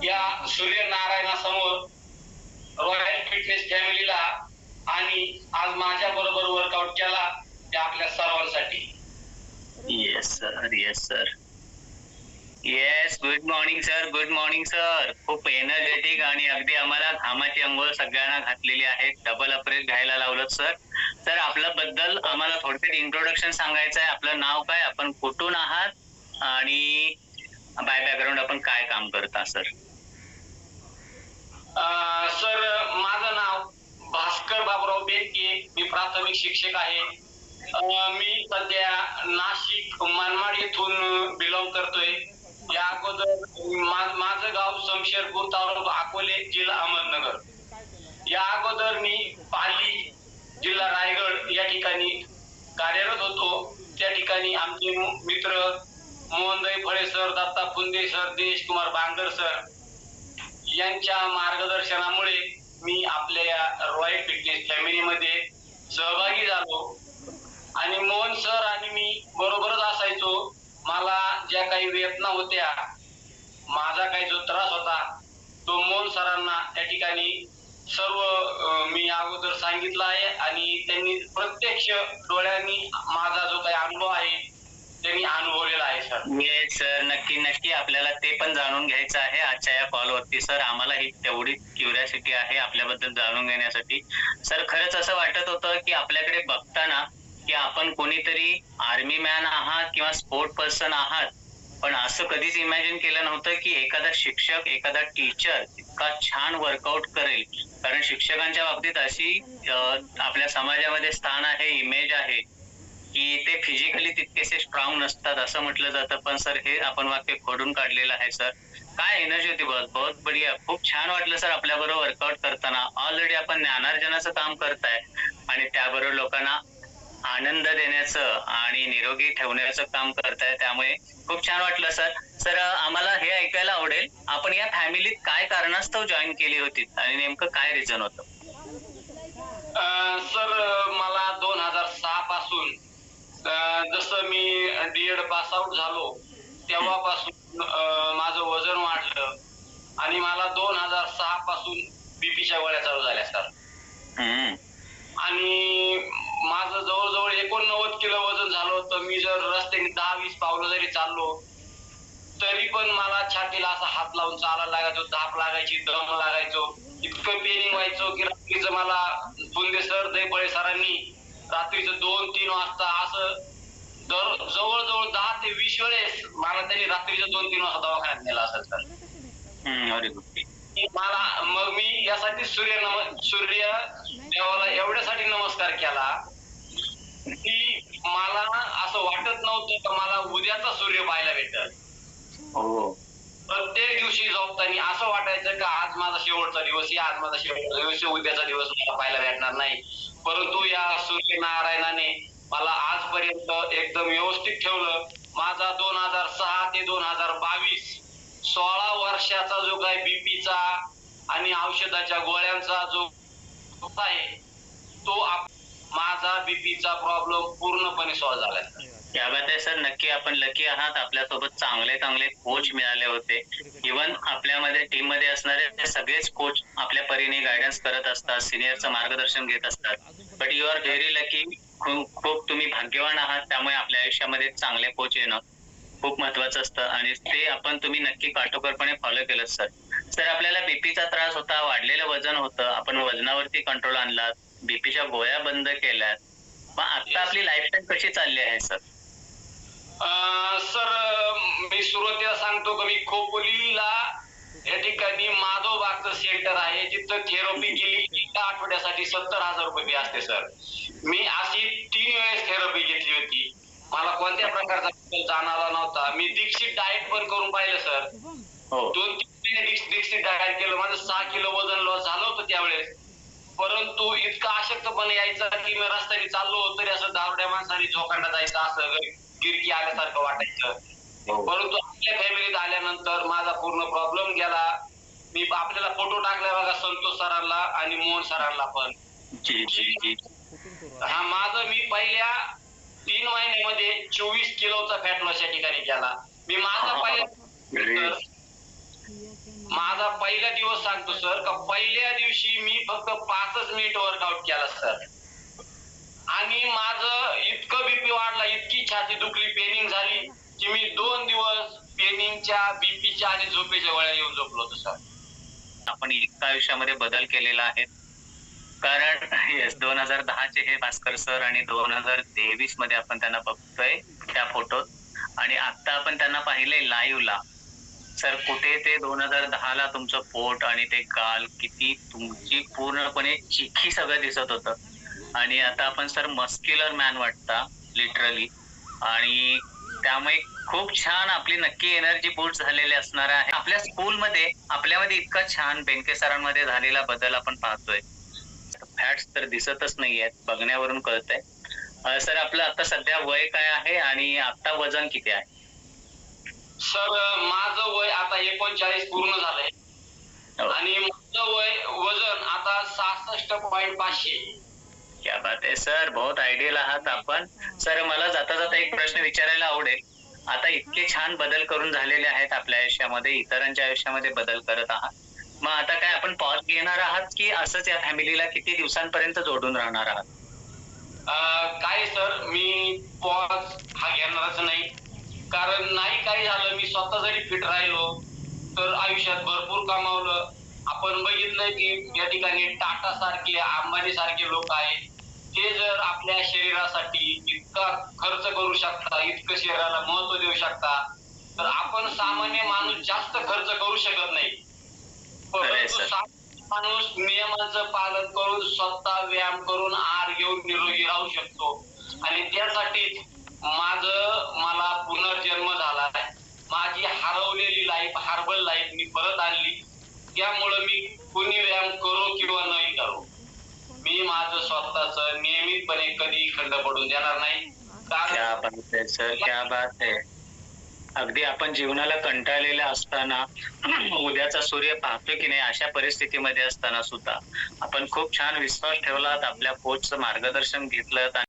या सूर्यनारायणासमोर royal fitness फॅमिलीला आणि आज माझ्या बरोबर वर्कआउट केला त्या आपल्या सर्वांसाठी. Yes sir yes sir yes good morning sir good morning sir खूप एनर्जेटिक आणि अगदी आम्हाला घामाची अंघोळ सगळ्यांना घातलेली आहे. डबल अप्रेस घ्यायला लावलं सर तर आपल्या बद्दल आम्हाला थोडक्यात इंट्रोडक्शन सांगायचं आहे आपलं नाव काय? आपण कुठून आहात? आणि बाय बॅकग्राऊंड आपण काय काम करता सर? सर माझं नाव भास्कर बाबुराव बेनके मी प्राथमिक शिक्षक आहे. मी सध्या नाशिक मनमाड येथून बिलॉंग करतोय. या अगोदर माझं गाव शमशेरपूर तालुका अकोले जिल्हा अहमदनगर. या अगोदर मी पाली जिल्हा रायगड या ठिकाणी कार्यरत होतो. त्या ठिकाणी आमचे मित्र मोहनदाई फळे सर दत्ता पुंदे सर देश कुमार बांगर सर यांच्या मार्गदर्शनामुळे मी आपल्या या रॉयल फिटनेस फॅमिलीमध्ये सहभागी झालो. आणि मोहन सर आणि मी बरोबरच असायचो. मला ज्या काही वेदना होत्या माझा काही जो त्रास होता तो मोहन सरांना त्या ठिकाणी सर्व मी अगोदर सांगितलं आहे. आणि त्यांनी प्रत्यक्ष डोळ्यांनी माझा जो काही अनुभव आहे ते मी अनुभवलेलं आहे सर. सर. नक्की नक्की आपल्याला ते पण जाणून घ्यायचं आहे आजच्या या कॉलवरती सर आम्हाला ही तेवढी क्युरियासिटी आहे आपल्याबद्दल जाणून घेण्यासाठी. सर खरंच असं वाटत होतं की आपल्याकडे बघताना की आपण कोणीतरी आर्मी मॅन आहात किंवा स्पोर्ट पर्सन आहात पण असं कधीच इमॅजिन केलं नव्हतं की एखादा शिक्षक एखादा टीचर इतका छान वर्कआउट करेल. कारण शिक्षकांच्या बाबतीत अशी आपल्या समाजामध्ये स्थान आहे इमेज आहे. की ते फिजिकली तितकेसे स्ट्रॉंग नसतात असं म्हटलं जातं. पण सर हे आपण वाक्य खोडून काढलेलं आहे सर काय एनर्जी होती बहुत बहुत बढिया. खूप छान वाटलं सर आपल्याबरोबर वर्कआउट करताना. ऑलरेडी आपण ज्ञानार्जनाचं काम करताय. आणि त्याबरोबर लोकांना आनंद देण्याचं आणि निरोगी ठेवण्याचं काम करताय. त्यामुळे खूप छान वाटलं सर सर आम्हाला हे ऐकायला आवडेल. आपण या फॅमिलीत काय कारणास्तव जॉईन केली होती? आणि नेमकं काय रिझन होतं? सर मला दोन हजार सहा पासून अं, जसं मी डीएड पास आउट झालो तेव्हापासून माझं वजन वाढलं आणि मला दोन हजार सहा पासून बीपीच्या गोळ्या चालू झाल्या सर. आणि माझं जवळजवळ एकोणनव्वद किलो वजन झालं होतं मी जर रस्त्याने दहा वीस पावलं जरी चाललो तरी पण मला छातीला असा हात लावून चालायला लागायचो धाप लागायची दम लागायचो इतकं पेनिंग व्हायचो की रात्रीचं मला फुंदे सर दैपळे सरांनी रात्रीचं दोन तीन वाजता असं दर जवळजवळ दहा ते वीस वेळेस मला त्यांनी रात्रीचं दोन तीन वाजता दवाखान्यात नेला असेल good. मला मग मी यासाठी सूर्य नम सूर्य देवाला एवढ्यासाठी नमस्कार केला की मला असं वाटत नव्हतं का मला उद्याचा सूर्य पाहायला भेटल. हो. प्रत्येक दिवशी झोपताना असं वाटायचं का आज माझा शेवटचा दिवस आहे आज माझा शेवटचा दिवस उद्याचा दिवस मला पाहायला भेटणार नाही. परंतु या सूर्यनारायणाने मला आजपर्यंत एकदम व्यवस्थित ठेवलं. माझा दोन हजार सहा ते दोन हजार बावीस सोळा वर्षाचा जो काही बीपीचा आणि औषधाच्या गोळ्यांचा जो आहे तो माझा बीपीचा प्रॉब्लेम पूर्णपणे सॉल्व्ह झाला. या बात आहे सर. नक्की आपण लकी आहात. आपल्यासोबत चांगले चांगले कोच मिळाले होते. इवन आपल्यामध्ये टीममध्ये असणारे सगळेच कोच आपल्या परीने गायडन्स करत असतात सिनियरचं मार्गदर्शन घेत असतात. But you are very lucky खूप तुम्ही भाग्यवान आहात. त्यामुळे आपल्या आयुष्यामध्ये चांगले कोच येणं खूप महत्वाचं असतं. आणि ते आपण तुम्ही नक्की काटोकरपणे फॉलो केलं सर सर आपल्याला बीपीचा त्रास होता वाढलेलं वजन होतं. आपण वजनावरती कंट्रोल आणला बीपीच्या गोळ्या बंद केल्यात. मग आता आपली लाईफस्टाईल कशी चालली आहे सर सर मी सुरुवातीला सांगतो की मी खोपोलीला या ठिकाणी माधव बागचं सेंटर आहे. जिथं थेरपी केली एका आठवड्यासाठी सत्तर हजार रुपये fee असते सर. मी अशी तीन वेळेस थेरपी घेतली होती. मला कोणत्या प्रकारचा जाणवला नव्हता. मी दीक्षित डाएट पण करून पाहिलं सर. हो. दोन तीन महिने दीक्ष- दीक्षित डाएट केलं. माझं सहा किलो वजन लॉस झालं होतं त्यावेळेस. परंतु इतका अशक्तपणे यायचा की मी रस्त्याने चाललो तरी असं दारुड्या माणसाने झोकांडा जायचं असं गिरकी आल्यासारखं वाटायचं. हो. परंतु आपल्या फॅमिलीत आल्यानंतर माझा पूर्ण प्रॉब्लेम गेला. मी आपल्याला फोटो टाकला बघा संतोष सरांना आणि मोहन सरांना पण. जी जी जी. हा माझं मी पहिल्या तीन महिन्यामध्ये चोवीस किलोचा फॅट लॉस या ठिकाणी केला. मी माझा पहिला माझा पहिला दिवस सांगतो सर का पहिल्या दिवशी मी फक्त पाचच मिनिट वर्कआउट केला सर आणि माझं इतकं बीपी वाढला इतकी छाती दुखली पेनिंग झाली की मी दोन दिवस पेनिंगच्या बीपीच्या आणि झोपेच्या वेळा येऊन झोपलो होतो सर आपण इतका आयुष्यामध्ये बदल केलेला आहे. कारण येस दोन हजार दहाचे हे भास्कर सर आणि दोन हजार तेवीसमध्ये आपण त्यांना बघतोय त्या फोटोत आणि आता आपण त्यांना पाहिलंय लाईव्हला सर कुठे ते दोन हजार दहाला तुमचं पोट आणि ते गाल किती तुमची पूर्णपणे चिखी सगळं दिसत होतं. आणि आता आपण सर मस्क्युलर मॅन वाटता लिटरली आणि त्यामुळे खूप छान आपली नक्की एनर्जी बूट झालेली असणार आहे. आपल्या स्कूलमध्ये आपल्यामध्ये इतका छान बेनके सरांमध्ये झालेला बदल आपण पाहतोय. फॅट्स तर दिसतच नाहीयेत बघण्यावरून कळतंय. सर आपलं आता सध्या वय काय आहे आणि आता वजन किती आहे? सर माझं वय आता एकोणचाळीस पूर्ण झालंय. आणि माझं वय वजन आता सहासष्ट पॉईंट पाचशे. क्या बात आहे सर. बहुत आयडियल आहात आपण. सर मला जाता जाता एक प्रश्न विचारायला आवडेल. आता इतके छान बदल करून झालेले आहेत आपल्या आयुष्यामध्ये इतरांच्या आयुष्यामध्ये बदल करत आहात. मग आता काय आपण पॉज घेणार आहात की असंच या फॅमिलीला किती दिवसांपर्यंत जोडून राहणार आहात? काय सर मी पॉज हा घेणारच नाही. कारण नाही काही स्वतः जरी फिट राहिलो तर आयुष्यात भरपूर कमावलं. आपण बघितलंय की या ठिकाणी टाटा सारखे अंबानी सारखे लोक आहेत. ते जर आपल्या शरीरासाठी इतका खर्च करू शकता इतकं शरीराला महत्त्व देऊ शकता तर आपण सामान्य माणूस जास्त खर्च करू शकत नाही. परंतु माणूस नियमांचं पालन करून स्वतः व्यायाम करून आहार घेऊन निरोगी राहू शकतो. आणि त्यासाठीच माझं मला पुनर्जन्म झाला आहे माझी हरवलेली लाईफ लाईफ मी परत आणली. त्यामुळं मी कुणी व्यायाम करो किंवा नाही करो. मी माझं स्वतःच नियमितपणे कधी खंड पडून देणार नाही. क्या बात आहे सर क्या बात आहे. अगदी आपण जीवनाला कंटाळलेल्या असताना उद्याचा सूर्य पाहतो की नाही अशा परिस्थितीमध्ये असताना सुद्धा आपण खूप छान विश्वास ठेवलात आपल्या कोचचं मार्गदर्शन घेतलं